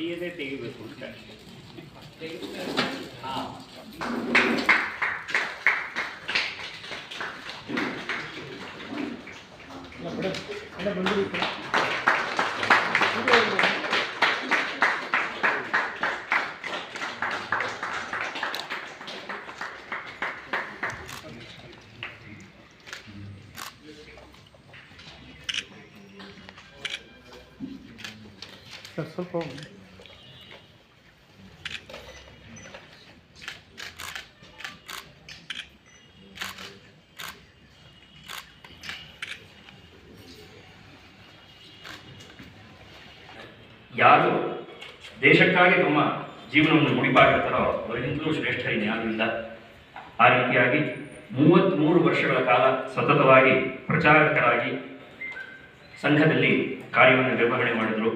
ಅರಿಯದೆ ತೆಗಿಬೇಕು ಅಂತ ಹಾ ಎಲ್ಲ ಬಿಡ ಎಲ್ಲ ಬಂದಿರಿ ಈ ಕಡೆ. ಸರ್ ಸ್ವಲ್ಪ ದೇಶಕ್ಕಾಗಿ ತಮ್ಮ ಜೀವನವನ್ನು ಮುಡಿಪಾಗಿರ್ತಾರೋ ಅವರಿಗಿಂತಲೂ ಶ್ರೇಷ್ಠ ಇನ್ಯಾರಿಲ್ಲ ಆ ರೀತಿಯಾಗಿ ಮೂವತ್ತ್ಮೂರು ವರ್ಷಗಳ ಕಾಲ ಸತತವಾಗಿ ಪ್ರಚಾರಕರಾಗಿ ಸಂಘದಲ್ಲಿ ಕಾರ್ಯವನ್ನು ನಿರ್ವಹಣೆ ಮಾಡಿದರು.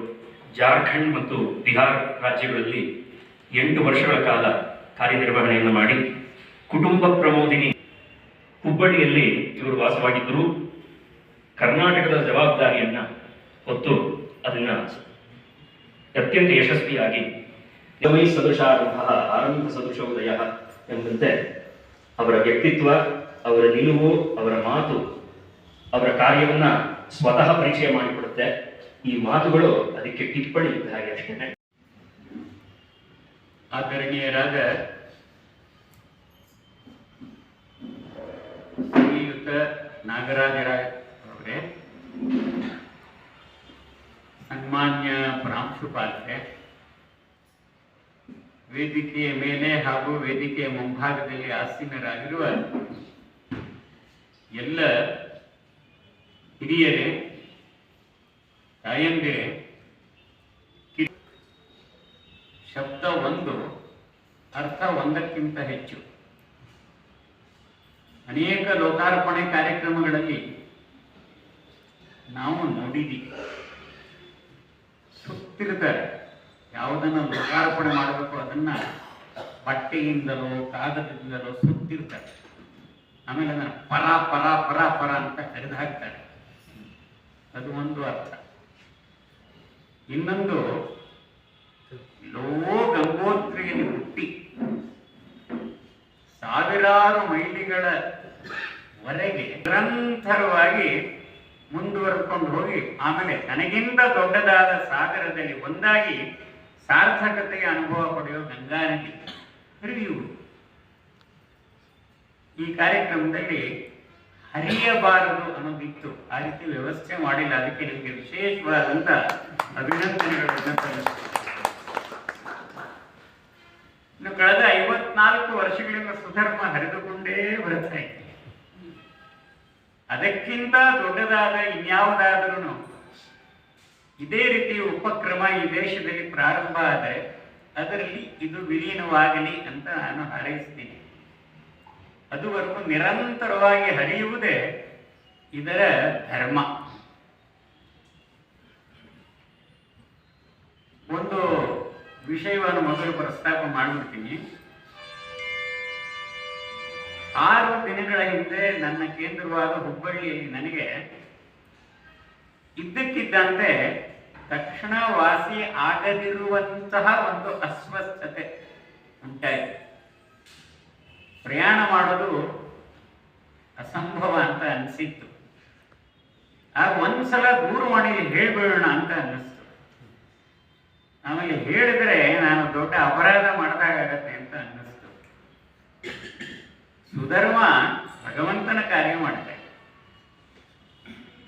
ಜಾರ್ಖಂಡ್ ಮತ್ತು ಬಿಹಾರ್ ರಾಜ್ಯಗಳಲ್ಲಿ ಎಂಟು ವರ್ಷಗಳ ಕಾಲ ಕಾರ್ಯನಿರ್ವಹಣೆಯನ್ನು ಮಾಡಿ. ಕುಟುಂಬ ಪ್ರಮೋದಿನಿ ಹುಬ್ಬಳ್ಳಿಯಲ್ಲಿ ಇವರು ವಾಸವಾಗಿದ್ದರು. ಕರ್ನಾಟಕದ ಜವಾಬ್ದಾರಿಯನ್ನು ಹೊತ್ತು ಅದನ್ನ ಅತ್ಯಂತ ಯಶಸ್ವಿಯಾಗಿ ಯಮೈ ಸದೃಶಾರಂಭ ಆರಂಭ ಸದೃಶೋದಯ ಎಂಬಂತೆ ಅವರ ವ್ಯಕ್ತಿತ್ವ, ಅವರ ನಿಲುವು, ಅವರ ಮಾತು, ಅವರ ಕಾರ್ಯವನ್ನ ಸ್ವತಃ ಪರಿಚಯ ಮಾಡಿಕೊಡುತ್ತೆ. ಈ ಮಾತುಗಳು ಅದಕ್ಕೆ ಟಿಪ್ಪಣಿ ಇದ್ದ ಹಾಗೆ ಅಷ್ಟೇ ಆದರಣೀಯರಾದ ಶ್ರೀಯುತ ನಾಗರಾಜರಾಯ ಅವರೇ. ಸನ್ಮಾನ್ಯ ಪ್ರಾಂಶುಪಾಲರೆ, ವೇದಿಕೆಯ ಮೇಲೆ ಹಾಗೂ ವೇದಿಕೆಯ ಮುಂಭಾಗದಲ್ಲಿ ಆಸೀನರಾಗಿರುವ ಎಲ್ಲ ಹಿರಿಯರೇ, ತಾಯಂದಿರೇ ಶಬ್ದ ಒಂದು, ಅರ್ಥ ಒಂದಕ್ಕಿಂತ ಹೆಚ್ಚು. ಅನೇಕ ಲೋಕಾರ್ಪಣೆ ಕಾರ್ಯಕ್ರಮಗಳಲ್ಲಿ ನಾವು ನೋಡಿದ್ದೀವಿ. ಸುತ್ತಿರ್ತಾರೆ ಯಾವುದನ್ನು ಲೋಕಾರ್ಪಣೆ ಮಾಡಬೇಕು ಅದನ್ನ ಬಟ್ಟೆಯಿಂದಲೋ, ಕಾಗದದಿಂದಲೋ ಸುತ್ತಿರ್ತಾರೆ ಆಮೇಲೆ ಅದನ್ನು ಪರ ಪರ ಪರ ಪರ ಅಂತ ಕರೆದು ಹಾಕ್ತಾರೆ ಅದು ಒಂದು ಅರ್ಥ. ಇನ್ನೊಂದು ಲೋ ಗಂಗೋತ್ರಿಯಲ್ಲಿ ಹುಟ್ಟಿ ಸಾವಿರಾರು ಮೈಲಿಗಳ ವರೆಗೆ ನಿರಂತರವಾಗಿ ಮುಂದುವರೆದುಕೊಂಡು ಹೋಗಿ, ಆಮೇಲೆ ತನಗಿಂತ ದೊಡ್ಡದಾದ ಸಾಗರದಲ್ಲಿ ಒಂದಾಗಿ ಸಾರ್ಥಕತೆಗೆ ಅನುಭವ ಪಡೆಯುವ ಗಂಗಾ ನದಿ ಹರಿಯುವುದು ಈ ಕಾರ್ಯಕ್ರಮದಲ್ಲಿ ಹರಿಯಬಾರದು ಅನ್ನೋದಿತ್ತು. ಆ ರೀತಿ ವ್ಯವಸ್ಥೆ ಮಾಡಿಲ್ಲ. ಅದಕ್ಕೆ ನಿಮಗೆ ವಿಶೇಷವಾದಂತ ಅಭಿನಂದನೆಗಳನ್ನು ಇನ್ನು ಕಳೆದ ಐವತ್ನಾಲ್ಕು ವರ್ಷಗಳಿಂದ ಸುಧರ್ಮ ಹರಿದುಕೊಂಡೇ ಬರುತ್ತೆ ಅದಕ್ಕಿಂತ ದೊಡ್ಡದಾದ ಇನ್ಯಾವುದಾದರೂ ಇದೇ ರೀತಿ ಉಪಕ್ರಮ ಈ ದೇಶದಲ್ಲಿ ಪ್ರಾರಂಭ ಆದರೆ ಅದರಲ್ಲಿ ಇದು ವಿಲೀನವಾಗಲಿ ಅಂತ ನಾನು ಹಾರೈಸ್ತೀನಿ. ಅದುವರೆಗೂ ನಿರಂತರವಾಗಿ ಹರಿಯುವುದೇ ಇದರ ಧರ್ಮ. ಒಂದು ವಿಷಯವನ್ನು ಮೊದಲು ಪ್ರಸ್ತಾಪ ಮಾಡಿಬಿಡ್ತೀನಿ. ಆರು ದಿನಗಳ ಹಿಂದೆ ನನ್ನ ಕೇಂದ್ರವಾದ ಹುಬ್ಬಳ್ಳಿಯಲ್ಲಿ ನನಗೆ ಇದ್ದಕ್ಕಿದ್ದಂತೆ ತಕ್ಷಣ ವಾಸಿ ಆಗದಿರುವಂತಹ ಒಂದು ಅಸ್ವಸ್ಥತೆ ಉಂಟಾಯಿತು. ಪ್ರಯಾಣ ಮಾಡೋದು ಅಸಂಭವ ಅಂತ ಅನಿಸಿತ್ತು. ಆಗ ಒಂದ್ಸಲ ದೂರವಾಣಿಗೆ ಹೇಳ್ಬಿಡೋಣ ಅಂತ ಅನ್ನಿಸ್ತು. ಆಮೇಲೆ ಹೇಳಿದ್ರೆ ನಾನು ದೊಡ್ಡ ಅಪರಾಧ ಅನ್ನಿಸ್ತು ಸುಧರ್ಮ ಭಗವಂತನ ಕಾರ್ಯ ಮಾಡುತ್ತೆ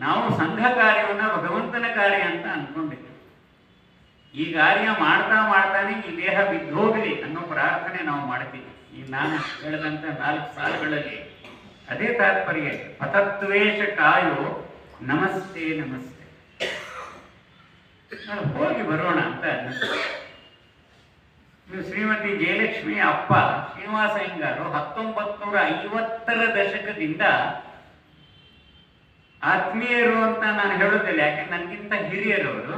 ನಾವು ಸಂಘ ಕಾರ್ಯವನ್ನ ಭಗವಂತನ ಕಾರ್ಯ ಅಂತ ಅನ್ಕೊಂಡಿದ್ವಿ ಈ ಕಾರ್ಯ ಮಾಡ್ತಾ ಮಾಡ್ತಾನೆ ಈ ದೇಹ ಬಿದ್ದೋಗಲಿ ಅನ್ನೋ ಪ್ರಾರ್ಥನೆ ನಾವು ಮಾಡ್ತೀವಿ ಈ ನಾನು ಹೇಳಿದಂತ ನಾಲ್ಕು ಸಾಲುಗಳಲ್ಲಿ ಅದೇ ತಾತ್ಪರ್ಯ ಪತತ್ವೇಶ ಕಾಯೋ ನಮಸ್ತೆ ನಮಸ್ತೆ. ಹೋಗಿ ಬರೋಣ ಅಂತ ಶ್ರೀಮತಿ ಜಯಲಕ್ಷ್ಮಿ ಅಪ್ಪ ಶ್ರೀನಿವಾಸ ಅಯ್ಯಂಗಾರು ಹತ್ತೊಂಬತ್ತು ನೂರ ಐವತ್ತರ ದಶಕದಿಂದ ಆತ್ಮೀಯರು ಅಂತ ನಾನು ಹೇಳೋದಿಲ್ಲ ಯಾಕೆ ನನಗಿಂತ ಹಿರಿಯರು ಅವರು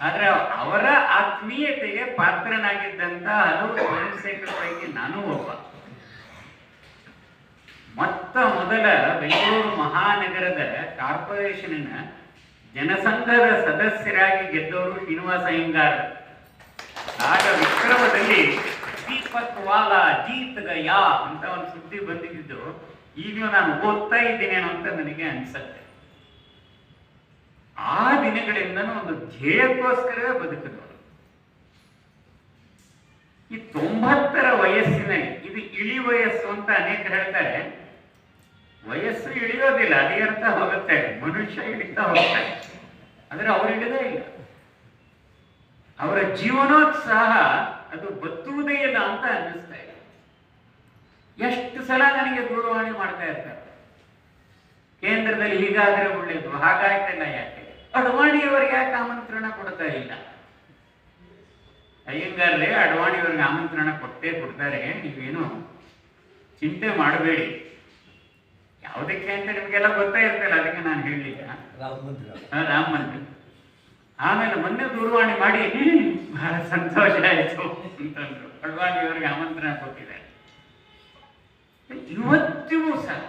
ಆದ್ರೆ ಅವರ ಆತ್ಮೀಯತೆಗೆ ಪಾತ್ರನಾಗಿದ್ದಂತ ಹಲವು ಸ್ವಯಂ ನಾನು ಒಬ್ಬ. ಮೊತ್ತ ಮೊದಲ ಬೆಂಗಳೂರು ಮಹಾನಗರದ ಕಾರ್ಪೊರೇಷನಿನ ಜನಸಂಘದ ಸದಸ್ಯರಾಗಿ ಗೆದ್ದವರು ಶ್ರೀನಿವಾಸ ಅಯ್ಯಂಗಾರ್ ಆಗ ವಿಕ್ರಮದಲ್ಲಿ ದೀಪತ್ವಾಲ ಗಯಾ ಅಂತ ಒಂದು ಸುದ್ದಿ ಬಂದಿದ್ದು. ಈಗಲೂ ನಾನು ಓದ್ತಾ ಇದ್ದೀನೇನೋ ಅಂತ ನನಗೆ ಅನ್ಸತ್ತೆ. ಆ ದಿನಗಳಿಂದನೂ ಒಂದು ಧ್ಯೇಯಕ್ಕೋಸ್ಕರವೇ ಬದುಕಿದ್ರು ಈ ತೊಂಬತ್ತರ ವಯಸ್ಸಿನಲ್ಲಿ ಇದು ಇಳಿ ವಯಸ್ಸು ಅಂತ ಅನೇಕರು ಹೇಳ್ತಾರೆ. ವಯಸ್ಸು ಇಳಿಯೋದಿಲ್ಲ, ಅದೇ ಅರ್ಥ ಹೋಗುತ್ತೆ. ಮನುಷ್ಯ ಇಳಿತಾ ಹೋಗ್ತಾರೆ ಆದ್ರೆ ಅವ್ರು ಇಳಿದೇ ಇಲ್ಲ. ಅವರ ಜೀವನೋತ್ಸಾಹ ಅದು ಬತ್ತುವುದೇ ಇಲ್ಲ ಅಂತ ಅನ್ನಿಸ್ತಾ ಇದೆ. ಎಷ್ಟು ಸಲ ನನಗೆ ದೂರವಾಣಿ ಮಾಡ್ತಾ ಇರ್ತಾರೆ. ಕೇಂದ್ರದಲ್ಲಿ ಹೀಗಾದ್ರೆ ಒಳ್ಳೇದು ಹಾಗಾಯ್ತಲ್ಲ ಯಾಕೆ? ಅಡ್ವಾಣಿಯವರಿಗೆ ಯಾಕೆ ಆಮಂತ್ರಣ ಕೊಡ್ತಾ ಇಲ್ಲ? ಅಯ್ಯಂಗಾರ್ರೆ ಅಡ್ವಾಣಿಯವರಿಗೆ ಆಮಂತ್ರಣ ಕೊಟ್ಟೇ ಕೊಡ್ತಾರೆ ನೀವೇನು ಚಿಂತೆ ಮಾಡಬೇಡಿ. ಯಾವುದಕ್ಕೆ ಅಂತ ನಿಮಗೆಲ್ಲ ಗೊತ್ತಾ ಇರ್ತಲ್ಲ ಅದಕ್ಕೆ ನಾನು ಹೇಳಲಿಲ್ಲ ರಾಮ ಮಂದಿರ. ಆಮೇಲೆ ಮೊನ್ನೆ ದೂರವಾಣಿ ಮಾಡಿ, ಬಹಳ ಸಂತೋಷ ಆಯಿತು ಅಂತಂದ್ರು. ಇವರಿಗೆ ಆಮಂತ್ರಣ ಕೊಟ್ಟಿದ್ದಾರೆ. ಇವತ್ತಿಗೂ ಸಹ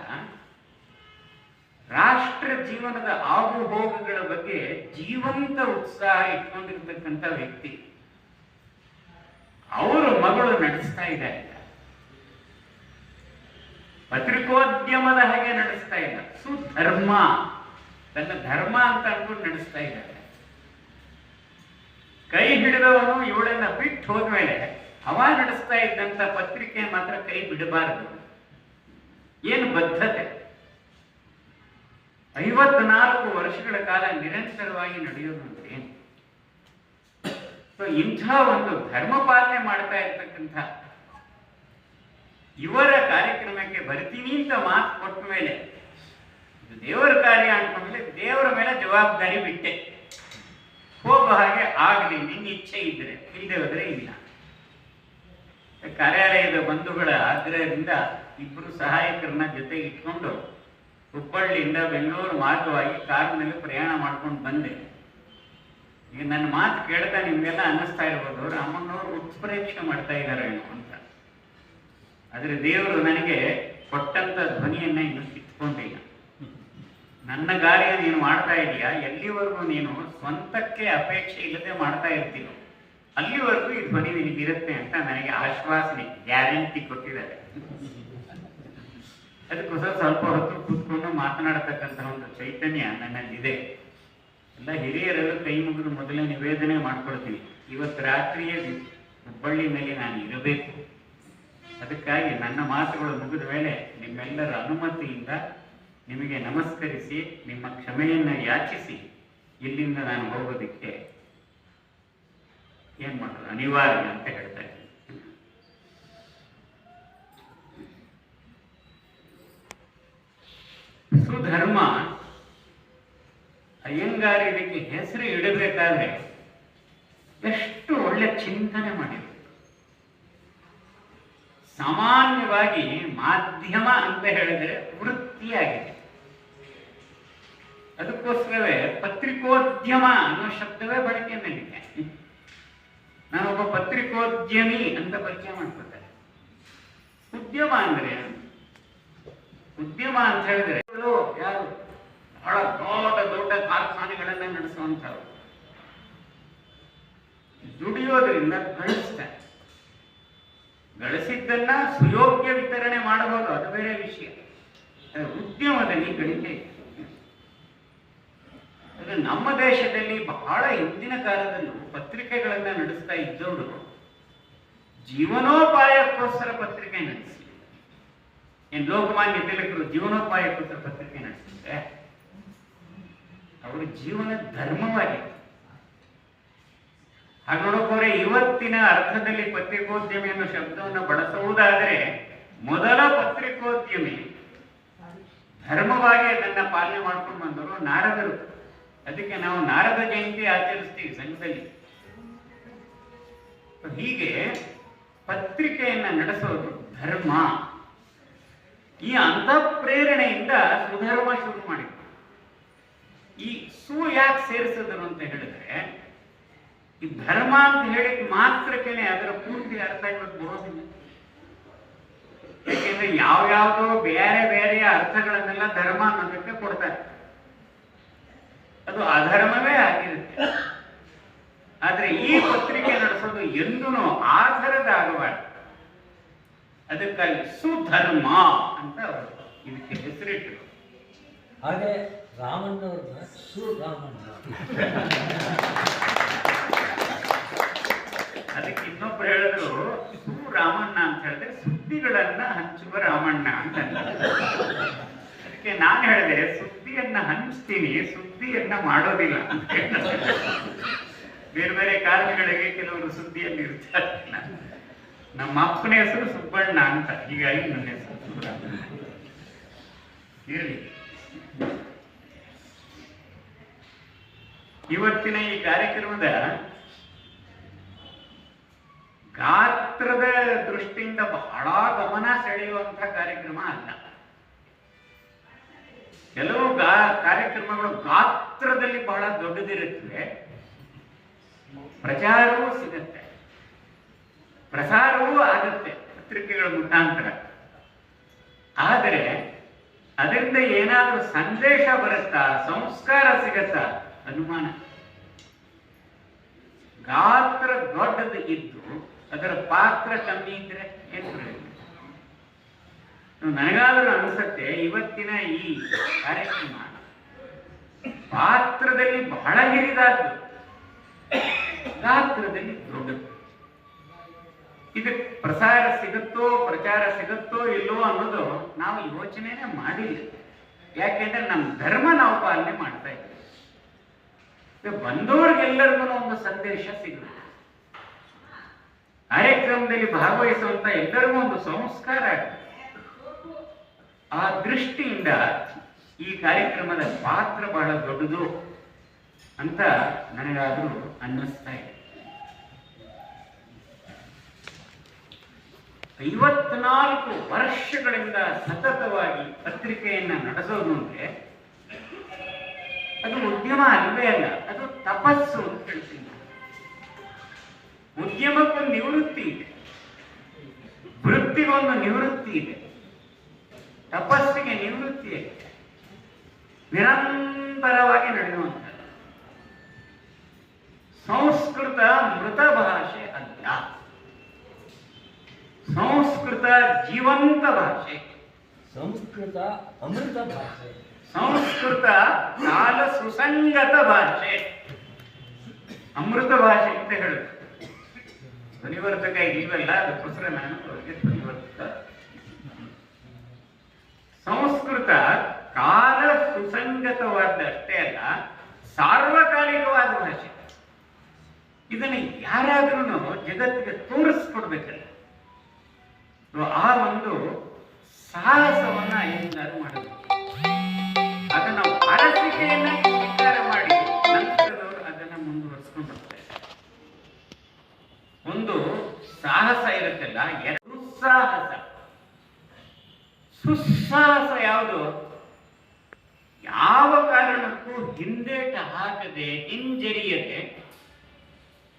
ರಾಷ್ಟ್ರ ಜೀವನದ ಆಗು ಹೋಗುಗಳ ಬಗ್ಗೆ ಜೀವಂತ ಉತ್ಸಾಹ ಇಟ್ಕೊಂಡಿರ್ತಕ್ಕಂಥ ವ್ಯಕ್ತಿ. ಅವರು ಮಗಳು ನಡೆಸ್ತಾ ಇದ್ದಾರೆ ಪತ್ರಿಕೋದ್ಯಮದ ಹಾಗೆ ನಡೆಸ್ತಾ ಇಲ್ಲ ಸುಧರ್ಮ. ತನ್ನ ಧರ್ಮ ಅಂತ ಅನ್ಕೊಂಡು ನಡೆಸ್ತಾ ಇದ್ದಾರೆ. ಕೈ ಹಿಡಿದವನು ಇವಳನ್ನ ಬಿಟ್ಟು ಹೋದ್ಮೇಲೆ ಅವ ನಡೆಸ್ತಾ ಇದ್ದಂತ ಪತ್ರಿಕೆ ಮಾತ್ರ ಕೈ ಬಿಡಬಾರದು. ಏನು ಬದ್ಧತೆ? ಐವತ್ನಾಲ್ಕು ವರ್ಷಗಳ ಕಾಲ ನಿರಂತರವಾಗಿ ನಡೆಯೋದು ಅಂದ್ರೆ ಏನು? ಸೊ, ಇಂಥ ಒಂದು ಧರ್ಮ ಪಾಲನೆ ಮಾಡ್ತಾ ಇರ್ತಕ್ಕಂಥ ಇವರ ಕಾರ್ಯಕ್ರಮಕ್ಕೆ ಬರ್ತೀನಿ ಅಂತ ಮಾತು ಕೊಟ್ಟ ಮೇಲೆ ದೇವರ ಕಾರ್ಯ ಅನ್ಕೊಂಡ್ಮೇಲೆ ದೇವರ ಮೇಲೆ ಜವಾಬ್ದಾರಿ ಬಿಟ್ಟೆ. ಹೋಗೋ ಹಾಗೆ ಆಗಲಿ, ನಿನ್ನ ಇಚ್ಛೆ ಇದ್ರೆ ಇಲ್ಲದೆ ಹೋದರೆ ಇಲ್ಲ. ಕಾರ್ಯಾಲಯದ ಬಂಧುಗಳ ಆಗ್ರಹದಿಂದ ಇಬ್ಬರು ಸಹಾಯಕರನ್ನ ಜೊತೆ ಇಟ್ಕೊಂಡು ಹುಬ್ಬಳ್ಳಿಯಿಂದ ಬೆಂಗಳೂರು ಮಾರ್ಗವಾಗಿ ಕಾರಿನಲ್ಲಿ ಪ್ರಯಾಣ ಮಾಡ್ಕೊಂಡು ಬಂದೆ. ಈಗ ನನ್ನ ಮಾತು ಕೇಳ್ತಾ ನಿಮ್ಗೆಲ್ಲ ಅನ್ನಿಸ್ತಾ ಇರ್ಬೋದು, ರಾಮಣ್ಣವರು ಉತ್ಪ್ರೇಕ್ಷೆ ಮಾಡ್ತಾ ಇದ್ದಾರೆ ಅಂತ. ಆದರೆ ದೇವರು ನನಗೆ ಕೊಟ್ಟಂತ ಧ್ವನಿಯನ್ನ ಇನ್ನು ಕಿತ್ಕೊಂಡಿಲ್ಲ. ನನ್ನ ಗಾಳಿ ನೀನು ಮಾಡ್ತಾ ಇದೀಯಾ? ಎಲ್ಲಿವರೆಗೂ ನೀನು ಸ್ವಂತಕ್ಕೆ ಅಪೇಕ್ಷೆ ಇಲ್ಲದೆ ಮಾಡ್ತಾ ಇರ್ತೀನೋ ಅಲ್ಲಿವರೆಗೂ ಈ ಧ್ವನಿ ನಿನಗಿರುತ್ತೆ ಅಂತ ನನಗೆ ಆಶ್ವಾಸನೆ, ಗ್ಯಾರಂಟಿ ಕೊಟ್ಟಿದ್ದಾರೆ. ಅದಕ್ಕೋಸ್ಕರ ಸ್ವಲ್ಪ ಹೊತ್ತು ಕೂತ್ಕೊಂಡು ಮಾತನಾಡತಕ್ಕಂಥ ಒಂದು ಚೈತನ್ಯ ನನ್ನಲ್ಲಿದೆ. ಎಲ್ಲ ಹಿರಿಯರೆಲ್ಲ ಕೈ ಮುಗಿದು ಮೊದಲೇ ನಿವೇದನೆ ಮಾಡ್ಕೊಳ್ತೀನಿ. ಇವತ್ತು ರಾತ್ರಿಯೇ ಹುಬ್ಬಳ್ಳಿ ಮೇಲೆ ನಾನು ಇರಬೇಕು. ಅದಕ್ಕಾಗಿ ನನ್ನ ಮಾತುಗಳು ಮುಗಿದ ಮೇಲೆ ನಿಮ್ಮೆಲ್ಲರ ಅನುಮತಿಯಿಂದ ನಿಮಗೆ ನಮಸ್ಕರಿಸಿ, ನಿಮ್ಮ ಕ್ಷಮೆಯನ್ನು ಯಾಚಿಸಿ, ಇಲ್ಲಿಂದ ನಾನು ಹೋಗೋದಕ್ಕೆ ಏನ್ ಮಾಡೋದು ಅನಿವಾರ್ಯ ಅಂತ ಹೇಳ್ತಾ ಇದ್ದೀನಿ. ಸುಧರ್ಮ ಇದಕ್ಕೆ ಹೆಸರು ಇಡಬೇಕಾದ್ರೆ ಎಷ್ಟು ಒಳ್ಳೆ ಚಿಂತನೆ ಮಾಡಿದ್ರು. ಸಾಮಾನ್ಯವಾಗಿ ಮಾಧ್ಯಮ ಅಂತ ಹೇಳಿದ್ರೆ ವೃತ್ತಿಯಾಗಿದೆ. ಅದಕ್ಕೋಸ್ಕರವೇ ಪತ್ರಿಕೋದ್ಯಮ ಅನ್ನೋ ಶಬ್ದವೇ ಬಳಕೆಯಲ್ಲಿದೆ ನಾನೊಬ್ಬ ಪತ್ರಿಕೋದ್ಯಮಿ ಅಂತ ಪರಿಚಯ ಮಾಡ್ಕೊತಾರೆ ಉದ್ಯಮ ಅಂದ್ರೆ? ಉದ್ಯಮ ಅಂತ ಹೇಳಿದ್ರೆ ಯಾರು? ಬಹಳ ದೊಡ್ಡ ದೊಡ್ಡ ಕಾರ್ಖಾನೆಗಳನ್ನ ನಡೆಸುವಂತವ್ರು ದುಡಿಯೋದ್ರಿಂದ ಗಳಿಸ್ತಾರೆ. ಗಳಿಸಿದ್ದನ್ನ ಸುಯೋಗ್ಯ ವಿತರಣೆ ಮಾಡಬಹುದು, ಅದು ಬೇರೆ ವಿಷಯ. ಉದ್ಯಮದಲ್ಲಿ ಗಳಿಕೆ ಇದೆ. ನಮ್ಮ ದೇಶದಲ್ಲಿ ಬಹಳ ಹಿಂದಿನ ಕಾಲದಲ್ಲೂ ಪತ್ರಿಕೆಗಳನ್ನ ನಡೆಸ್ತಾ ಇದ್ದವರು ಜೀವನೋಪಾಯಕ್ಕೋಸ್ಕರ ಪತ್ರಿಕೆ ನಡೆಸಿ. ಏನ್ ಲೋಕಮಾನ್ಯ ತಿಲಕರು ಜೀವನೋಪಾಯಕ್ಕೋಸ್ಕರ ಪತ್ರಿಕೆ ನಡೆಸಿದ್ರೆ ಅವರ ಜೀವನ ಧರ್ಮವಾಗಿತ್ತು ಹಾಗೆ ನೋಡೋಕೋರೆ ಇವತ್ತಿನ ಅರ್ಥದಲ್ಲಿ ಪತ್ರಿಕೋದ್ಯಮಿ ಅನ್ನೋ ಶಬ್ದವನ್ನು ಬಳಸುವುದಾದರೆ ಮೊದಲ ಪತ್ರಿಕೋದ್ಯಮಿ ಧರ್ಮವಾಗಿ ಅದನ್ನ ಪಾಲನೆ ಮಾಡ್ಕೊಂಡು ಬಂದವರು ನಾರದರು. ಅದಕ್ಕೆ ನಾವು ನಾರದ ಜಯಂತಿ ಆಚರಿಸ್ತೀವಿ ಸಂಘದಲ್ಲಿ. ಹೀಗೆ ಪತ್ರಿಕೆಯನ್ನ ನಡೆಸೋದು ಧರ್ಮ. ಈ ಅಂತ ಪ್ರೇರಣೆಯಿಂದ ಸುಧರ್ಮ ಶುರು ಮಾಡಿದ್ರು. ಈ ಸು ಯಾಕೆ ಸೇರಿಸಿದ್ರು ಅಂತ ಹೇಳಿದ್ರೆ, ಈ ಧರ್ಮ ಅಂತ ಹೇಳಿಕ್ ಮಾತ್ರಕ್ಕೇನೆ ಅದರ ಪೂರ್ತಿ ಅರ್ಥ ಇವತ್ತು ಬರೋದಿಲ್ಲ. ಯಾಕೆಂದ್ರೆ ಯಾವ್ಯಾವ್ದೋ ಬೇರೆ ಬೇರೆ ಅರ್ಥಗಳನ್ನೆಲ್ಲ ಧರ್ಮ ಅನ್ನೋದಕ್ಕೆ ಕೊಡ್ತಾರೆ. ಅದು ಅಧರ್ಮವೇ ಆಗಿರುತ್ತೆ. ಆದ್ರೆ ಈ ಪತ್ರಿಕೆ ನಡೆಸೋದು ಎಂದೂ ಆಗಬಾರ್ದು. ಅದಕ್ಕಾಗಿ ಸುಧರ್ಮ ಅಂತ ಅವರು ಇದಕ್ಕೆ ಹೆಸರಿಟ್ಟರು ಹಾಗೆ ರಾಮಣ್ಣವ್ರನ್ನ ಸುರಾಮಣ್ಣ. ಅದಕ್ಕೆ ಇನ್ನೊಬ್ರು ಹೇಳಿದ್ರು ಸುರಾಮಣ್ಣ ಅಂತ ಹೇಳಿದ್ರೆ ಸುದ್ದಿಗಳನ್ನ ಹಂಚುವ ರಾಮಣ್ಣ ಅಂತ ಅದಕ್ಕೆ ನಾನು ಹೇಳಿದೆ ಸುದ್ದಿಯನ್ನ ಹಂಚ್ತೀನಿ, ಸುದ್ದಿಯನ್ನ ಮಾಡೋದಿಲ್ಲ ಬೇರೆ ಬೇರೆ ಕಾರಣಗಳಿಗೆ ಕೆಲವರು ಸುದ್ದಿಯಲ್ಲಿ ಇರ್ತಾರೆ ನಮ್ಮ ಅಪ್ಪನ ಹೆಸರು ಸುಬ್ಬಣ್ಣ ಅಂತ ಹೀಗಾಗಿ ನನ್ನ ಹೆಸರು ಇವತ್ತಿನ ಈ ಕಾರ್ಯಕ್ರಮದ ಗಾತ್ರದ ದೃಷ್ಟಿಯಿಂದ ಬಹಳ ಗಮನ ಸೆಳೆಯುವಂತ ಕಾರ್ಯಕ್ರಮ ಅಲ್ಲ. ಕೆಲವು ಗಾ ಕಾರ್ಯಕ್ರಮಗಳು ಗಾತ್ರದಲ್ಲಿ ಬಹಳ ದೊಡ್ಡದಿರುತ್ತವೆ. ಪ್ರಚಾರವೂ ಸಿಗುತ್ತೆ. ಪ್ರಸಾರವೂ ಆಗುತ್ತೆ ಪತ್ರಿಕೆಗಳ ಮುಖಾಂತರ. ಆದರೆ ಅದರಿಂದ ಏನಾದರೂ ಸಂದೇಶ ಬರುತ್ತಾ, ಸಂಸ್ಕಾರ ಸಿಗತ್ತಾ? ಅನುಮಾನ. ಗಾತ್ರ ದೊಡ್ಡದು ಇದ್ದು ಅದರ ಪಾತ್ರ ಕಮ್ಮಿ ಇದ್ರೆ ಏನು? ನನಗಾದರೂ ಅನಿಸುತ್ತೆ, ಇವತ್ತಿನ ಈ ಕಾರ್ಯಕ್ರಮ ಪಾತ್ರದಲ್ಲಿ ಬಹಳ ಹಿರಿದಾದ್ದು. ಗಾತ್ರದಲ್ಲಿ ದೊಡ್ಡದು. ಇದಕ್ಕೆ ಪ್ರಸಾರ ಸಿಗುತ್ತೋ, ಪ್ರಚಾರ ಸಿಗುತ್ತೋ ಇಲ್ಲೋ ಅನ್ನೋದು ನಾವು ಯೋಚನೆನೇ ಮಾಡಿಲ್ಲ. ಯಾಕೆಂದ್ರೆ ನಮ್ಮ ಧರ್ಮ ನಾವು ಪಾಲನೆ ಮಾಡ್ತಾ ಇದ್ದೀವಿ. ಬಂದವ್ರಿಗೆಲ್ಲರಿಗೂ ಒಂದು ಸಂದೇಶ ಸಿಗುತ್ತೆ ಕಾರ್ಯಕ್ರಮದಲ್ಲಿ ಭಾಗವಹಿಸುವಂತ ಎಲ್ಲರಿಗೂ ಒಂದು ಸಂಸ್ಕಾರ ಆಗುತ್ತೆ ಆ ದೃಷ್ಟಿಯಿಂದ ಈ ಕಾರ್ಯಕ್ರಮದ ಪಾತ್ರ ಬಹಳ ದೊಡ್ಡದು ಅಂತ ನನಗಾದರೂ ಅನ್ನಿಸ್ತಾ ಇದೆ. ಐವತ್ನಾಲ್ಕು ವರ್ಷಗಳಿಂದ ಸತತವಾಗಿ ಪತ್ರಿಕೆಯನ್ನ ನಡೆಸೋದು ಅಂದ್ರೆ ಅದು ಉದ್ಯಮ ಅಲ್ವೇ ಅಲ್ಲ, ಅದು ತಪಸ್ಸು ಅಂತ ಹೇಳ್ತೀನಿ. ಉದ್ಯಮಕ್ಕೊಂದು ನಿವೃತ್ತಿ ಇದೆ. ವೃತ್ತಿಗೊಂದು ನಿವೃತ್ತಿ ಇದೆ. ತಪಸ್ಸಿಗೆ ನಿವೃತ್ತಿ ಇದೆ ನಿರಂತರವಾಗಿ ನಡೆಯುವಂಥದ್ದು. ಸಂಸ್ಕೃತ ಮೃತ ಭಾಷೆ ಅಲ್ಲ. ಸಂಸ್ಕೃತ ಜೀವಂತ ಭಾಷೆ. ಸಂಸ್ಕೃತ ಅಮೃತ ಭಾಷೆ. ಸಂಸ್ಕೃತ ಕಾಲ ಸುಸಂಗತ ಭಾಷೆ. ಅಮೃತ ಭಾಷೆ ಅಂತ ಹೇಳುದು. ಧ್ವನಿವರ್ಧಕ ಇಲ್ವಲ್ಲ ಅದಕ್ಕೋಸ್ಕರ ನಾನು ಅವರಿಗೆ ಸಂಸ್ಕೃತ ಕಾಲ ಸುಸಂಗತವಾದಷ್ಟೇ ಅಲ್ಲ, ಸಾರ್ವಕಾಲಿಕವಾದ ಭಾಷೆ. ಇದನ್ನು ಯಾರಾದ್ರೂ ಜಗತ್ತಿಗೆ ತೋರಿಸ್ಕೊಡ್ಬೇಕಲ್ಲ. ಆ ಒಂದು ಸಾಹಸವನ್ನ ಎಲ್ಲರೂ ಮಾಡಬೇಕು. ಅದನ್ನ ಅರಸಿಕೆಯನ್ನ ಸ್ವೀಕಾರ ಮಾಡಿ ನಂತರದವರು ಅದನ್ನ ಮುಂದುವರಿಸ್ಕೊಂಡು ಬರ್ತಾರೆ ಒಂದು ಸಾಹಸ ಇರುತ್ತಲ್ಲ, ಎರಡು ಸಾಹಸ. ಸುಸಾಹಸ ಯಾವುದು? ಯಾವ ಕಾರಣಕ್ಕೂ ಹಿಂದೇಟ ಹಾಕದೆ ಹಿಂಜರಿಯದೆ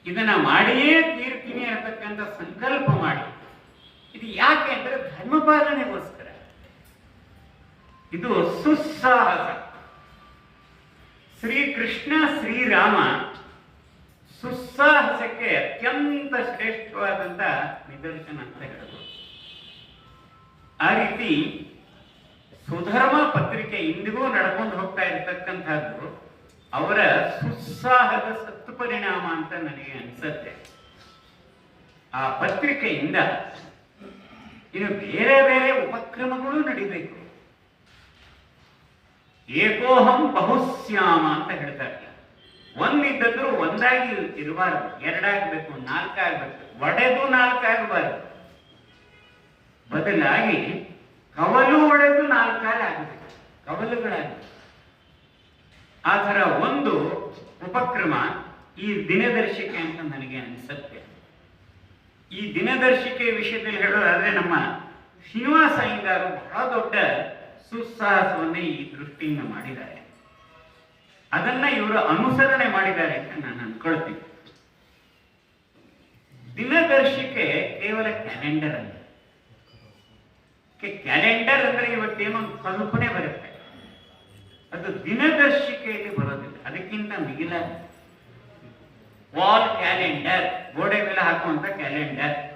ಇದನ್ನ ಮಾಡಿಯೇ ತೀರ್ತೀನಿ ಅಂತಕ್ಕಂಥ ಸಂಕಲ್ಪ ಮಾಡಿ. ಇದು ಯಾಕೆ ಅಂದ್ರೆ ಧರ್ಮಪಾಲನೆಗೋಸ್ಕರ. ಇದು ಸುಸ್ಸಾಹಸ. ಶ್ರೀಕೃಷ್ಣ ಶ್ರೀರಾಮ ಸುಸ್ಸಾಹಸಕ್ಕೆ ಅತ್ಯಂತ ಶ್ರೇಷ್ಠವಾದಂತ ನಿದರ್ಶನ ಅಂತ ಹೇಳಬಹುದು ಆ ರೀತಿ ಸುಧರ್ಮ ಪತ್ರಿಕೆ ಇಂದಿಗೂ ನಡ್ಕೊಂಡು ಹೋಗ್ತಾ ಇರತಕ್ಕಂಥದ್ದು ಅವರ ಸುತ್ಸಾಹದ ಸತ್ತು ಪರಿಣಾಮ ಅಂತ ನನಗೆ ಅನಿಸುತ್ತೆ. ಆ ಪತ್ರಿಕೆಯಿಂದ ಇನ್ನು ಬೇರೆ ಬೇರೆ ಉಪಕ್ರಮಗಳು ನಡಿಬೇಕು. ಏಕೋಹಂ ಬಹುಶ್ಯಾಮ ಅಂತ ಹೇಳ್ತಾರೆ. ಒಂದಿದ್ದದ್ರು ಒಂದಾಗಿ ಇರಬಾರ್ದು, ಎರಡಾಗಬೇಕು, ನಾಲ್ಕಾಗಬೇಕು, ಒಡೆದು ನಾಲ್ಕಾಗಬಾರ್ದು. ಬದಲಾಗಿ ಕವಲು ಒಡೆದು ನಾಲ್ಕಾಗಬೇಕು ಕವಲುಗಳಾಗಬೇಕು ಆ ಥರ ಒಂದು ಉಪಕ್ರಮ ಈ ದಿನದರ್ಶಿಕೆ ಅಂತ ನನಗೆ ಅನಿಸುತ್ತೆ. ಈ ದಿನದರ್ಶಿಕೆ ವಿಷಯದಲ್ಲಿ ಹೇಳೋದಾದ್ರೆ ನಮ್ಮ ಶ್ರೀನಿವಾಸ ಅಯ್ಯಂಗಾರು ಬಹಳ ದೊಡ್ಡ ಸುಸಾಹಸವನ್ನೇ ಈ ದೃಷ್ಟಿಯಿಂದ ಮಾಡಿದ್ದಾರೆ. ಅದನ್ನ ಇವರು ಅನುಸರಣೆ ಮಾಡಿದ್ದಾರೆ ಅಂತ ನಾನು ಅನ್ಕೊಳ್ತೀನಿ ದಿನದರ್ಶಿಕೆ ಕೇವಲ ಕ್ಯಾಲೆಂಡರ್ ಅಲ್ಲ. ಕ್ಯಾಲೆಂಡರ್ ಅಂದ್ರೆ ಇವತ್ತೇನೋ ಒಂದು ಕಲ್ಪನೆ ಬರುತ್ತೆ. ಅದು ದಿನದರ್ಶಿಕೆಯಲ್ಲಿ ಬರೋದಿಲ್ಲ. ಅದಕ್ಕಿಂತ ಮಿಗಿಲ ವಾಲ್ ಕ್ಯಾಲೆಂಡರ್ ಗೋಡೆ ಮೇಲೆ ಹಾಕುವಂತ ಕ್ಯಾಲೆಂಡರ್.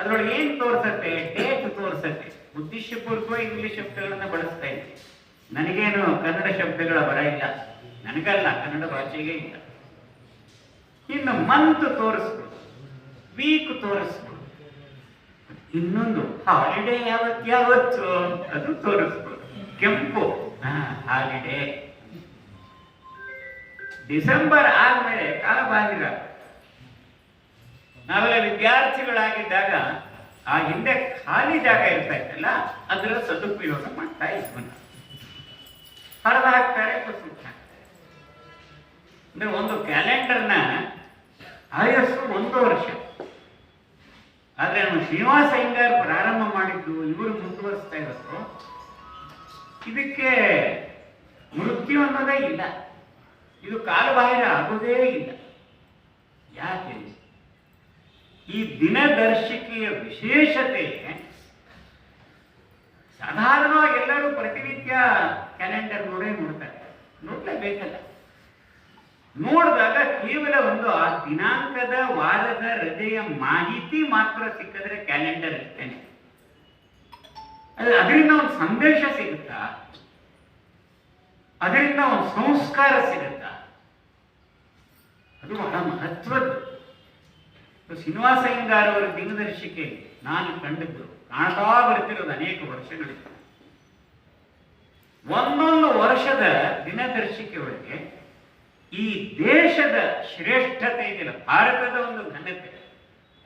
ಅದರೊಳಗೆ ಏನ್ ತೋರ್ಸತ್ತೆ? ಡೇಟ್ ತೋರ್ಸತ್ತೆ. ಉದ್ದೇಶಪೂರ್ವಕವಾಗಿ ಇಂಗ್ಲಿಷ್ ಶಬ್ದಗಳನ್ನ ಬಳಸ್ತಾ ಇದ್ದೆ. ನನಗೇನು ಕನ್ನಡ ಶಬ್ದಗಳ ಬರ ಇಲ್ಲ. ನನಗಲ್ಲ, ಕನ್ನಡ ಭಾಷೆಗೆ ಇಲ್ಲ. ಇನ್ನು ಮಂತ್ ತೋರಿಸ್ಬೋದು ವೀಕ್ ತೋರಿಸ್ಬೋದು ಇನ್ನೊಂದು ಹಾಲಿಡೇ ಯಾವತ್ತು ಯಾವತ್ತು ಅದು ತೋರಿಸ್ಬೋದು. ಕೆಂಪು. ಹಾಲಿಡೇ ಡಿಸೆಂಬರ್ ಆದ್ಮೇಲೆ ಬಾಗಿಲ್ಲ ನಾವೆಲ್ಲ ವಿದ್ಯಾರ್ಥಿಗಳಾಗಿದ್ದಾಗ ಆ ಹಿಂದೆ ಖಾಲಿ ಜಾಗ ಇರ್ತಾ ಇತ್ತಲ್ಲ ಅದರ ಸದುಪಯೋಗ ಮಾಡ್ತಾ ಇದ್ವಿ ಹರಿದು ಹಾಕ್ತಾರೆ. ಅಂದ್ರೆ ಒಂದು ಕ್ಯಾಲೆಂಡರ್ನ ಆಯಸ್ಸು ಒಂದು ವರ್ಷ. ಆದ್ರೆ ನಮ್ಮ ಶ್ರೀನಿವಾಸ ಅಯ್ಯಂಗಾರ್ ಪ್ರಾರಂಭ ಮಾಡಿದ್ದು, ಇವರು ಮುಂದುವರಿಸ್ತಾ ಇರೋದು, ಇದಕ್ಕೆ ಮೃತ್ಯು ಅನ್ನೋದೇ ಇಲ್ಲ. ಇದು ಕಾಲಬಾಹಿರ ಆಗೋದೇ ಇಲ್ಲ. ಯಾಕೆ? ಈ ದಿನದರ್ಶಿಕೆಯ ವಿಶೇಷತೆ, ಸಾಧಾರಣವಾಗಿ ಎಲ್ಲರೂ ಪ್ರತಿನಿತ್ಯ ಕ್ಯಾಲೆಂಡರ್ ನೋಡೇ ನೋಡ್ತಾರೆ. ನೋಡ್ಲೇಬೇಕಲ್ಲ? ನೋಡಿದಾಗ ಕೇವಲ ಒಂದು ಆ ದಿನಾಂಕದ ವಾರದ ರಜೆಯ ಮಾಹಿತಿ ಮಾತ್ರ ಸಿಕ್ಕಿದ್ರೆ ಕ್ಯಾಲೆಂಡರ್ ಇರ್ತೇನೆ ಅದು ಅದರಿಂದ ಒಂದು ಸಂದೇಶ ಸಿಗುತ್ತಾ? ಅದರಿಂದ ಒಂದು ಸಂಸ್ಕಾರ ಸಿಗುತ್ತಾ? ಅದು ಬಹಳ ಮಹತ್ವದ್ದು. ಶ್ರೀನಿವಾಸ ಅಯ್ಯಂಗಾರವರ ದಿನದರ್ಶಿಕೆ ನಾನು ಕಂಡಿದ್ದು. ಕಾಣ್ತಾ ಬರ್ತಿರೋದು ಅನೇಕ ವರ್ಷಗಳಿಂದ. ಒಂದೊಂದು ವರ್ಷದ ದಿನದರ್ಶಿಕೆ ಒಳಗೆ ಈ ದೇಶದ ಶ್ರೇಷ್ಠತೆ ಇದೆಯಲ್ಲ ಭಾರತದ ಒಂದು ಘನತೆ,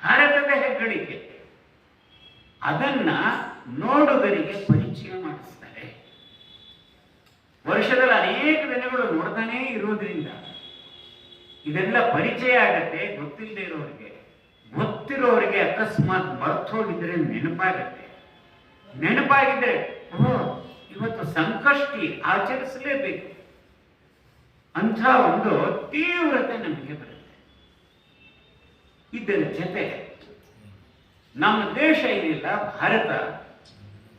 ಭಾರತದ ಹೆಗ್ಗಳಿಕೆ, ಅದನ್ನ ನೋಡುಗರಿಗೆ ಪರಿಚಯ ಮಾಡಿಸ್ತಾರೆ. ವರ್ಷದಲ್ಲಿ ಅನೇಕ ದಿನಗಳು ನೋಡ್ತಾನೇ ಇರೋದ್ರಿಂದ ಇದೆಲ್ಲ ಪರಿಚಯ ಆಗತ್ತೆ, ಗೊತ್ತಿಲ್ಲದೆ ಇರೋರಿಗೆ. ಗೊತ್ತಿರೋರಿಗೆ ಅಕಸ್ಮಾತ್ ಮರ್ತೋಗಿದ್ರೆ ನೆನಪಾಗತ್ತೆ. ನೆನಪಾಗಿದ್ರೆ ಓ ಇವತ್ತು ಸಂಕಷ್ಟಿ ಆಚರಿಸಲೇಬೇಕು. ಅಂಥ ಒಂದು ತೀವ್ರತೆ ನಮಗೆ ಬರುತ್ತೆ. ಇದರ ಜೊತೆ ನಮ್ಮ ದೇಶ ಏನಿಲ್ಲ, ಭಾರತ,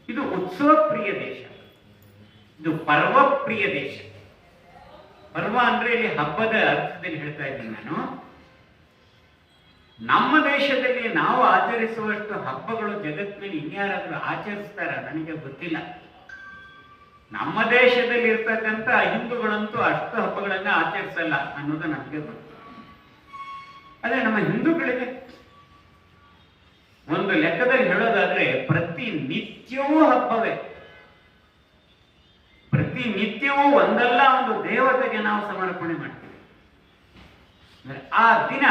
ಇದು ಉತ್ಸವ ಪ್ರಿಯ ದೇಶ. ಇದು ಪರ್ವ ಪ್ರಿಯ ದೇಶ. ಪರ್ವ ಅಂದ್ರೆ ಇಲ್ಲಿ ಹಬ್ಬದ ಅರ್ಥದಲ್ಲಿ ಹೇಳ್ತಾ ಇದ್ದೀನಿ ನಾನು. ನಮ್ಮ ದೇಶದಲ್ಲಿ ನಾವು ಆಚರಿಸುವಷ್ಟು ಹಬ್ಬಗಳು ಜಗತ್ತಿನಲ್ಲಿ ಇನ್ಯಾರಾದ್ರೂ ಆಚರಿಸ್ತಾರ ನನಗೆ ಗೊತ್ತಿಲ್ಲ. ನಮ್ಮ ದೇಶದಲ್ಲಿ ಇರ್ತಕ್ಕಂಥ ಹಿಂದೂಗಳಂತೂ ಅಷ್ಟು ಹಬ್ಬಗಳನ್ನ ಆಚರಿಸಲ್ಲ ಅನ್ನೋದು ನಮಗೆ ಗೊತ್ತು. ಅದೇ ನಮ್ಮ ಹಿಂದೂಗಳಿಗೆ ಒಂದು ಲೆಕ್ಕದಲ್ಲಿ ಹೇಳೋದಾದ್ರೆ ಪ್ರತಿ ನಿತ್ಯವೂ ಹಬ್ಬವೇ. ಪ್ರತಿ ನಿತ್ಯವೂ ಒಂದಲ್ಲ, ಒಂದು ದೇವತೆಗೆ ನಾವು ಸಮರ್ಪಣೆ ಮಾಡ್ತೀವಿ. ಆ ದಿನ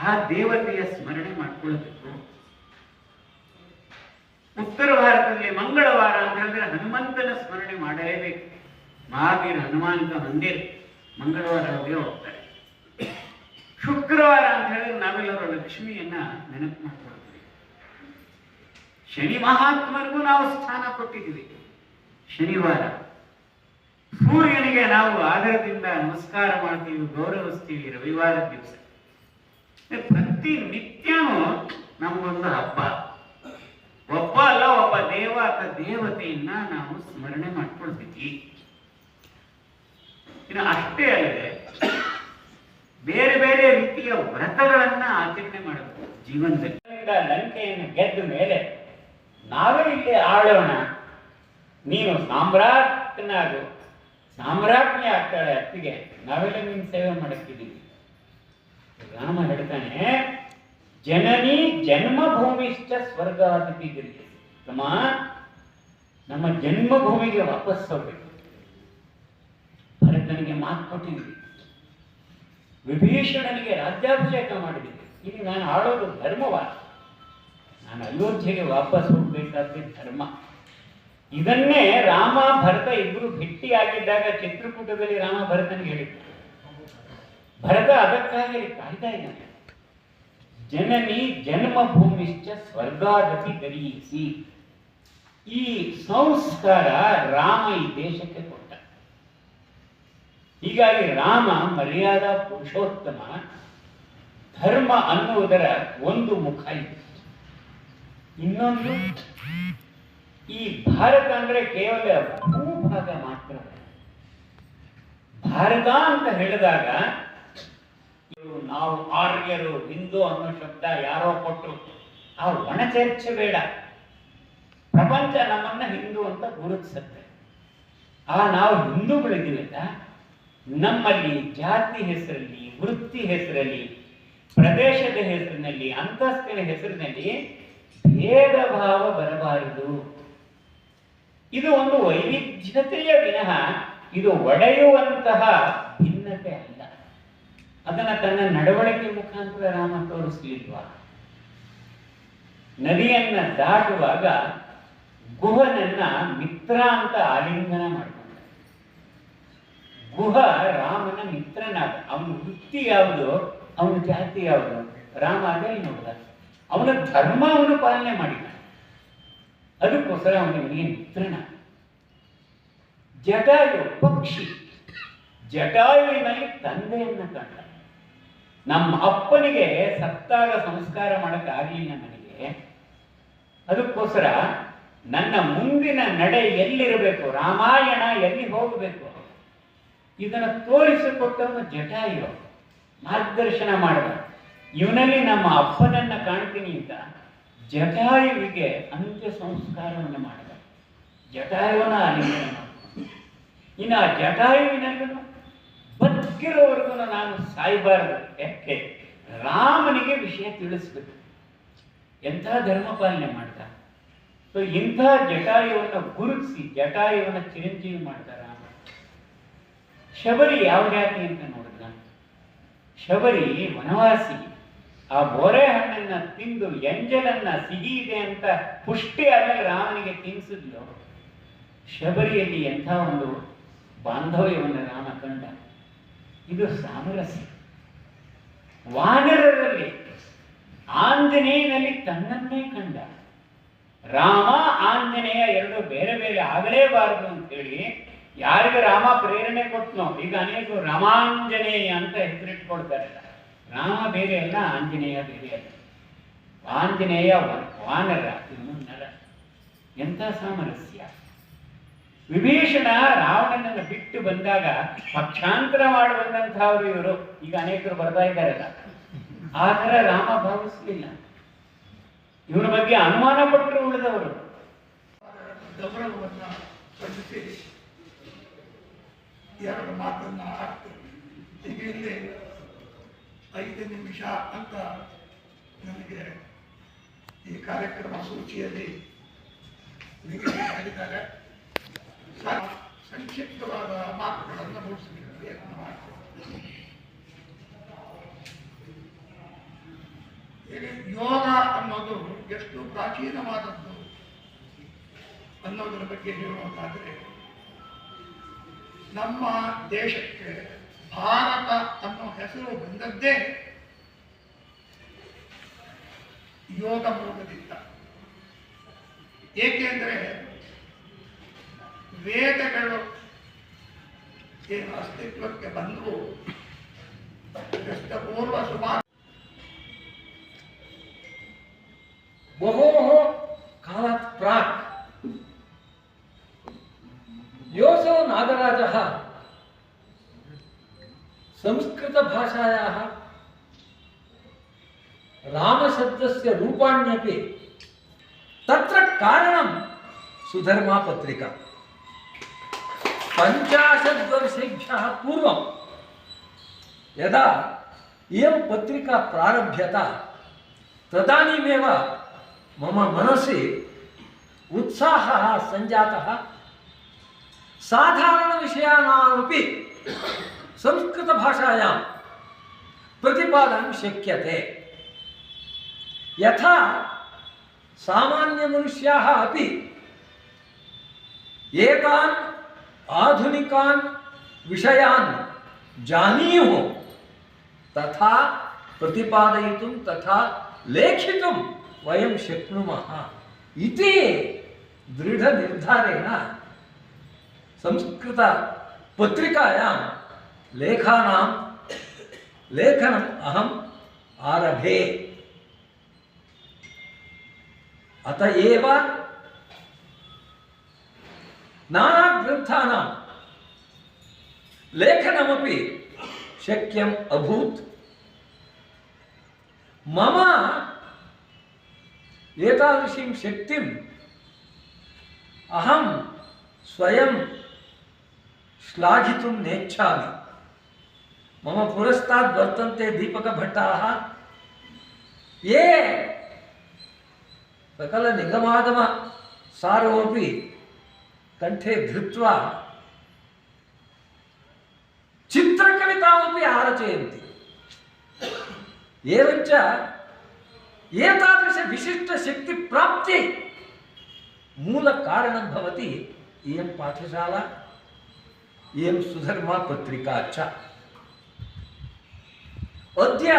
ಆ ದೇವತೆಯ ಸ್ಮರಣೆ ಮಾಡ್ಕೊಳ್ಬೇಕು ಉತ್ತರ ಭಾರತದಲ್ಲಿ ಮಂಗಳವಾರ ಅಂತ ಹೇಳಿದ್ರೆ ಹನುಮಂತನ ಸ್ಮರಣೆ ಮಾಡಲೇಬೇಕು. ಮಹಾವೀರ ಹನುಮಂತ ಮಂದಿರ ಮಂಗಳವಾರ ಹೋಗಿ ಹೋಗ್ತಾರೆ. ಶುಕ್ರವಾರ ಅಂತ ಹೇಳಿದ್ರೆ ನಾವೆಲ್ಲರೂ ಲಕ್ಷ್ಮಿಯನ್ನ ನೆನಪು ಮಾಡ್ಕೊಳ್ತೀವಿ. ಶನಿ ಮಹಾತ್ಮರಿಗೂ ನಾವು ಸ್ಥಾನ ಕೊಟ್ಟಿದ್ದೀವಿ. ಶನಿವಾರ ಸೂರ್ಯನಿಗೆ ನಾವು ಆಧಾರದಿಂದ ನಮಸ್ಕಾರ ಮಾಡ್ತೀವಿ, ಗೌರವಿಸ್ತೀವಿ ರವಿವಾರ ದಿವಸ. ಪ್ರತಿ ನಿತ್ಯನೂ ನಮಗೊಂದು ಹಬ್ಬ. ಒಬ್ಬ ಅಲ್ಲ, ಒಬ್ಬ ದೇವ ಅಥವಾ ದೇವತೆಯನ್ನ ನಾವು ಸ್ಮರಣೆ ಮಾಡ್ಕೊಳ್ತೀವಿ. ಇನ್ನು ಅಷ್ಟೇ ಅಲ್ಲದೆ, ಬೇರೆ ಬೇರೆ ರೀತಿಯ ವ್ರತಗಳನ್ನ ಆಚರಣೆ ಮಾಡಬೇಕು ಜೀವನದಲ್ಲಿ. ಲಂಕೆಯನ್ನು ಗೆದ್ದ ಮೇಲೆ ನಾವೇ ಇಲ್ಲಿ ಆಳೋಣ. ನೀನು ಸಾಮ್ರಾಟ್ನಾಗು. ಸಾಮ್ರಾಜ್ಞಿ ಆಗ್ತಾಳೆ ಅತ್ತಿಗೆ. ನಾವೆಲ್ಲ ನಿನ್ನ ಸೇವೆ ಮಾಡಕ್ಕಿದ್ದೀವಿ. ರಾಮ ಹೇಳ್ತಾನೆ ಜನನಿ ಜನ್ಮಭೂಮಿಶ್ಚ ಸ್ವರ್ಗಾದಿಪಿಗಿರಿ ತಮ್ಮ ನಮ್ಮ ನಮ್ಮ ಜನ್ಮಭೂಮಿಗೆ ವಾಪಸ್ ಹೋಗ್ಬೇಕು. ಭರತನಿಗೆ ಮಾತು ಕೊಟ್ಟಿದ್ವಿ. ವಿಭೀಷಣನಿಗೆ ರಾಜ್ಯಾಭಿಷೇಕ ಮಾಡಿದ್ದೀವಿ ಇಲ್ಲಿ ನಾನು ಆಳೋದು ಧರ್ಮವಾದ. ನಾನು ಅಯೋಧ್ಯೆಗೆ ವಾಪಸ್ ಹೋಗ್ಬೇಕಾದ್ರೆ ಧರ್ಮ. ಇದನ್ನೇ ರಾಮ, ಭರತ ಇಬ್ಬರು ಭೇಟಿಯಾಗಿದ್ದಾಗ ಚಿತ್ರಕೂಟದಲ್ಲಿ ರಾಮ ಭರತನಿಗೆ ಹೇಳಿದ್ದ ಭರತ ಅದಕ್ಕಾಗಿ ಕಾಯ್ತಾ ಇದ್ದಾನೆ. ಜನನಿ ಭೂಮಿಶ್ಚ ಸ್ವರ್ಗಾದಪಿ ಈ ಸಂಸ್ಕಾರ ರಾಮ ಈ ದೇಶಕ್ಕೆ ಕೊಟ್ಟ. ಹೀಗಾಗಿ ರಾಮ ಮರ್ಯಾದಾ ಪುರುಷೋತ್ತಮ, ಧರ್ಮ ಅನ್ನುವುದರ ಒಂದು ಮುಖ ಇದೆ. ಇನ್ನೊಂದು, ಈ ಭಾರತ ಅಂದ್ರೆ ಕೇವಲ ಭೂಭಾಗ ಮಾತ್ರ ಭಾರತ ಅಂತ ಹೇಳಿದಾಗ ನಾವು ಆರ್ಯರು, ಹಿಂದೂ ಅನ್ನೋ ಶಬ್ದ ಯಾರೋ ಕೊಟ್ಟರು ಆ ಒಣ ಚರ್ಚೆ ಬೇಡ. ಪ್ರಪಂಚ ನಮ್ಮನ್ನ ಹಿಂದೂ ಅಂತ ಗುರುತಿಸುತ್ತೆ. ಆ ನಾವು ಹಿಂದೂಗಳಿದ್ದೀವಲ್ಲ, ನಮ್ಮಲ್ಲಿ ಜಾತಿ ಹೆಸರಲ್ಲಿ, ವೃತ್ತಿ ಹೆಸರಲ್ಲಿ, ಪ್ರದೇಶದ ಹೆಸರಿನಲ್ಲಿ, ಅಂತಸ್ತಿನ ಹೆಸರಿನಲ್ಲಿ ಭೇದ ಭಾವ ಬರಬಾರದು. ಇದು ಒಂದು ವೈವಿಧ್ಯತೆಯ ವಿನಃ, ಇದು ಒಡೆಯುವಂತಹ ಅದನ್ನ ತನ್ನ ನಡವಳಿಕೆ ಮುಖಾಂತರ ರಾಮ ತೋರಿಸಲಿಲ್ವ? ನದಿಯನ್ನ ದಾಟುವಾಗ ಗುಹನನ್ನ ಮಿತ್ರ ಅಂತ ಆಲಿಂಗನ ಮಾಡ್ಕೊಂಡ ಗುಹ ರಾಮನ ಮಿತ್ರನಾದ, ಅವನ ವೃತ್ತಿ ಯಾವುದು? ಅವನ ಜಾತಿ ಯಾವುದು? ರಾಮ ಅದೇ ನೋಡಿದ. ಅವನ ಧರ್ಮ ಅವನು ಪಾಲನೆ ಮಾಡಿದ. ಅದಕ್ಕೋಸ್ಕರ ಅವನಿಗೆ ಮಿತ್ರನ. ಜಟಾಯು ಪಕ್ಷಿ. ಜಟಾಯುವಿನಲ್ಲಿ ತಂದೆಯನ್ನ ಕಂಡ. ನಮ್ಮ ಅಪ್ಪನಿಗೆ ಸತ್ತಾಗ ಸಂಸ್ಕಾರ ಮಾಡಕ್ಕೆ ಆಗಲಿಲ್ಲ ನನಗೆ. ಅದಕ್ಕೋಸ್ಕರ ನನ್ನ ಮುಂದಿನ ನಡೆ ಎಲ್ಲಿರಬೇಕು? ರಾಮಾಯಣ ಎಲ್ಲಿ ಹೋಗಬೇಕು? ಇದನ್ನು ತೋರಿಸಿಕೊಟ್ಟವನು ಜಟಾಯು ಮಾರ್ಗದರ್ಶನ ಮಾಡಿದ ಇವನಲ್ಲಿ ನಮ್ಮ ಅಪ್ಪನನ್ನ ಕಾಣ್ತೀನಿ ಅಂತ ಜಟಾಯುವಿಗೆ ಅಂತ್ಯ ಸಂಸ್ಕಾರವನ್ನು ಮಾಡಿದ ಜಟಾಯುವನ ಅಲಿಂಗನ ಇನ್ನು ಆ ಜಟಾಯುವಿನಲ್ಲೂ ಬದುಕಿರೋವರೆಗೂ ನಾನು ಸಾಯಬಾರದು. ಯಾಕೆ? ರಾಮನಿಗೆ ವಿಷಯ ತಿಳಿಸ್ಬೇಕು. ಎಂಥ ಧರ್ಮ ಪಾಲನೆ ಮಾಡ್ದ? ಸೊ, ಇಂಥ ಜಟಾಯುವನ್ನು ಗುರುತಿಸಿ, ಜಟಾಯುವನ್ನು ಚಿರಂಜೀವಿ ಮಾಡ್ದ ರಾಮ. ಶಬರಿ ಯಾವ ಜಾತಿ ಅಂತ ನೋಡಿದ ಶಬರಿ ವನವಾಸಿ. ಆ ಬೋರೆ ಹಣ್ಣನ್ನ ತಿಂದು ಎಂಜಲನ್ನ ಸಿಹಿ ಇದೆ ಅಂತ ಪುಷ್ಟಿ ಆದಾಗ ರಾಮನಿಗೆ ತಿನ್ಸಿದ್ಲು. ಶಬರಿಯಲ್ಲಿ ಎಂಥ ಒಂದು ಬಾಂಧವ್ಯವನ್ನು ರಾಮ ಕಂಡ? ಇದು ಸಾಮರಸ್ಯ. ವಾನರರಲ್ಲಿ, ಆಂಜನೇಯನಲ್ಲಿ ತನ್ನನ್ನೇ ಕಂಡ. ರಾಮ, ಆಂಜನೇಯ ಎರಡು ಬೇರೆ ಬೇರೆ ಆಗಲೇಬಾರದು ಅಂತ ಹೇಳಿ ಯಾರಿಗೆ ರಾಮ ಪ್ರೇರಣೆ ಕೊಟ್ಟನೋ ಈಗ ಅನೇಕರು ರಾಮಾಂಜನೇಯ ಅಂತ ಹೆಸರಿಟ್ಕೊಡ್ತಾರೆ ರಾಮ ಬೇರೆ ಅಲ್ಲ, ಆಂಜನೇಯ ಬೇರೆ ಅಲ್ಲ. ಆಂಜನೇಯ ವಾನರ ಎಂಥ ಸಾಮರಸ್ಯ? ವಿಭೀಷಣ ರಾವಣನನ್ನು ಬಿಟ್ಟು ಬಂದಾಗ ಪಕ್ಷಾಂತರ ಮಾಡಿ ಬಂದಂತಹವರು ಇವರು. ಈಗ ಅನೇಕರು ಬರ್ತಾ ಇದ್ದಾರಲ್ಲ. ಆ ಥರ ರಾಮ ಭಾವಿಸಲಿಲ್ಲ. ಇವರ ಬಗ್ಗೆ ಅನುಮಾನ ಪಟ್ಟರು ಉಳಿದವರು. ಎರಡು ಮಾತನ್ನ ಐದು ನಿಮಿಷ ಅಂತ ನನಗೆ ಈ ಕಾರ್ಯಕ್ರಮ ಸೂಚಿಯಲ್ಲಿ ನಿಗದಿ ಮಾಡಿದ್ದಾರೆ ಸಂಕ್ಷಿಪ್ತವಾದ ಮಾತುಗಳನ್ನು ಮುಗಿಸಲಿಕ್ಕೆ ಪ್ರಯತ್ನ ಮಾಡ್ತೇವೆ ಯೋಗ ಅನ್ನೋದು ಎಷ್ಟು ಪ್ರಾಚೀನವಾದದ್ದು ಅನ್ನೋದರ ಬಗ್ಗೆ ಹೇಳುವುದಾದರೆ ನಮ್ಮ ದೇಶಕ್ಕೆ ಭಾರತ ಅನ್ನೋ ಹೆಸರು ಬಂದದ್ದೇ ಯೋಗ ಮೂಲದಿಂದ ಏಕೆಂದರೆ ವೇದಗಳು ಏನು ಅಸ್ತಿತ್ವಕ್ಕೆ ಬಂದರೂ ಕ್ರಿಸ್ತಪೂರ್ವ ಸುಮಾರು बहोः कालात् प्राक् योऽसौ नागराजः संस्कृतभाषायाः रामशब्दस्य रूपाण्यपि तत्र कारणं सुधर्मा पत्रिका पञ्चाशद्वर्षेभ्यः पूर्वं यदा इयं पत्रिका प्रारभ्यत, तदानीमेव मम मनसि उत्साहः सञ्जातः। साधारणविषयाणामपि संस्कृतभाषायां प्रतिपादनं शक्यते। यथा सामान्यमनुष्याः अपि एतान् आधुनिकान्, विषयान् जानीयुः तथा प्रतिपादयितुं तथा लेखितुं वयं शक्नुमः। इति दृढनिर्धारेण संस्कृतपत्रिकायां लेखानां लेखनम् अहम् आरभे। अत एव नानाग्रन्थानां। लेखनमपि शक्यम् अभूत्। मम एतादृशीं शक्तिम् अहं स्वयं श्लाघितुं नेच्छामि। मम पुरस्तात् वर्तन्ते दीपकभट्टाः। ये सकलनिगमागमसारोपि कण्ठे धृत्वा चित्रकवितामपि आरचयन्ति। एवञ्च एतादृशविशिष्टशक्तिप्राप्ति मूलकारणं भवति इयं पाठशाला, इयं सुधर्मा पत्रिका च। अद्य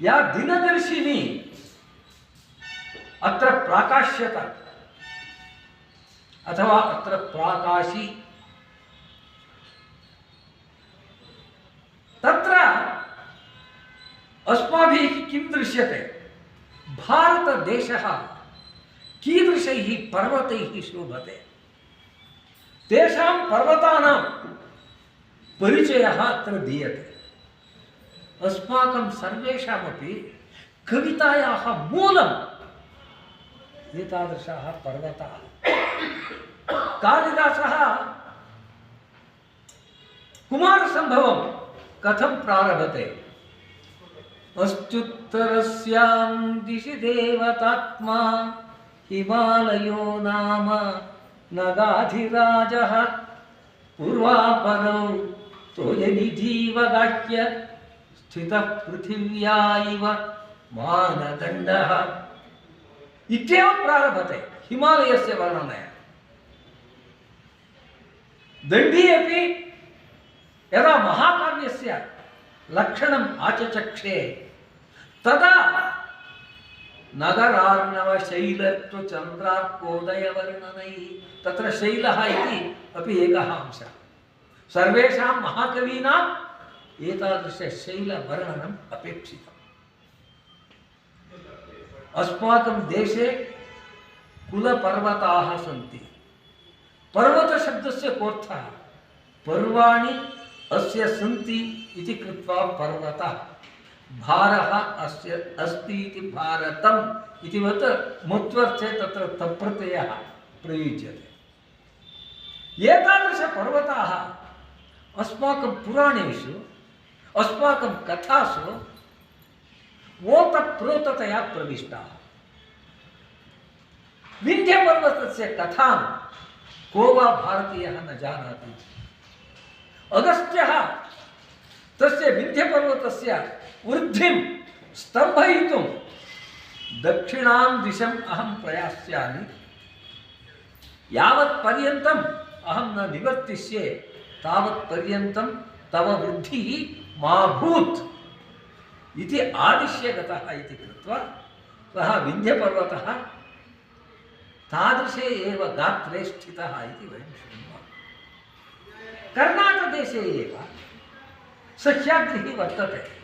या दिनदर्शिनी अत्र प्राकाश्यत अथवा अत्र प्राकाशी। तत्र अस्माभिः किं दृश्यते? भारतदेशः कीदृशैः पर्वतैः शोभते? तेषां पर्वतानां परिचयः अत्र दीयते। अस्माकं सर्वेषामपि कवितायाः मूलम् एतादृशाः पर्वताः। कालिदासः कुमारसम्भवं कथं प्रारभते? अश्चुत्तरस्यां दिशि देवतात्मा हिमालयो नाम नगाधिराजः। पूर्वापरौ तोयनिधीवगाह्य स्थितः पृथिव्या प्रारभते हिमालयस्य वर्णनया। दण्डी अपि यदा महाकाव्यस्य लक्षणम् आचचक्षे, तदा नगरार्णवशैलत्वचन्द्रार्कोदयवर्णनैः तत्र शैलः इति अपि एकः अंशः। सर्वेषां महाकवीनाम् एतादृशशैलवर्णनम् अपेक्षितम्। अस्माकं देशे कुलपर्वताः सन्ति। पर्वतशब्दस्य कोऽर्थः? पर्वाणि अस्य सन्ति इति कृत्वा पर्वतः। भारः अस्य अस्ति इति भारतम् इतिवत् मुत्वर्थे तत्र तप्रत्ययः प्रयुज्यते। एतादृशपर्वताः अस्माकं पुराणेषु, अस्माकं कथासु ओतप्रोततया प्रविष्टाः। विन्ध्यपर्वतस्य कथां को वा भारतीय न जानाति। अगस्त्यः तस्य विन्ध्यपर्वतस्य वृद्धिं स्तम्भयितुं दक्षिणां दिशम् अहं प्रयास्यामि। यावत् पर्यन्तम् अहं न निवर्तिष्ये, तावत् पर्यन्तं तव वृद्धिः मा भूत् इति आदिश्य गतः इति कृत्वा सः विन्ध्यपर्वतः तादृशे एव गात्रे स्थितः इति वयं शृणुमः कर्णाटकदेशे एव सह्याद्रिः वर्तते।